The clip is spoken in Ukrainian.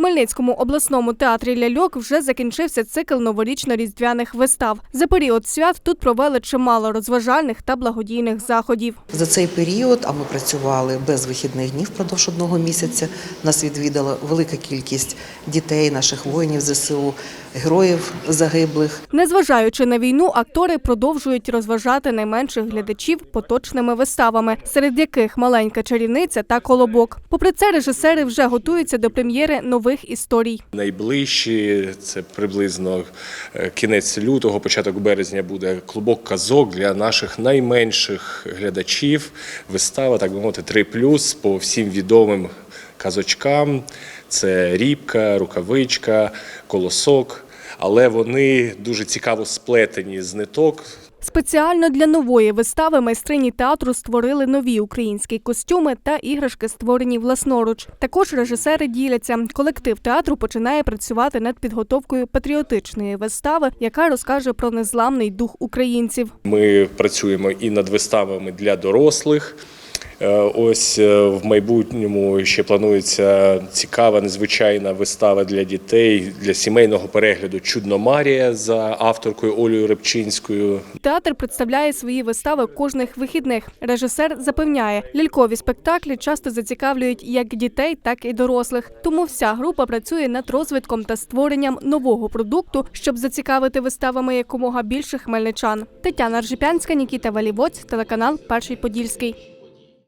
Хмельницькому обласному театрі ляльок вже закінчився цикл новорічно-різдвяних вистав. За період свят тут провели чимало розважальних та благодійних заходів. За цей період, а ми працювали без вихідних днів впродовж одного місяця. Нас відвідала велика кількість дітей, наших воїнів ЗСУ, героїв загиблих. Незважаючи на війну, актори продовжують розважати найменших глядачів поточними виставами, серед яких маленька чарівниця та колобок. Попри це, режисери вже готуються до прем'єри нових історій. Найближчі це приблизно е, кінець лютого, початок березня буде клубок казок для наших найменших глядачів. Вистава, так би мовити, 3 по всім відомим казочкам. Це рібка, рукавичка, колосок. Але вони дуже цікаво сплетені з ниток. Спеціально для нової вистави майстрині театру створили нові українські костюми та іграшки, створені власноруч. Також режисери діляться. Колектив театру починає працювати над підготовкою патріотичної вистави, яка розкаже про незламний дух українців. Ми працюємо і над виставами для дорослих. Е, Ось е, в майбутньому ще планується цікава, незвичайна вистава для дітей для сімейного перегляду Чудно Марія за авторкою Олею Репчинською. Театр представляє свої вистави кожних вихідних. Режисер запевняє, лялькові спектаклі часто зацікавлюють як дітей, так і дорослих. Тому вся група працює над розвитком та створенням нового продукту, щоб зацікавити виставами якомога більше хмельничан. Тетяна Ржипянська, Нікіта Валівоць, телеканал Перший Подільський.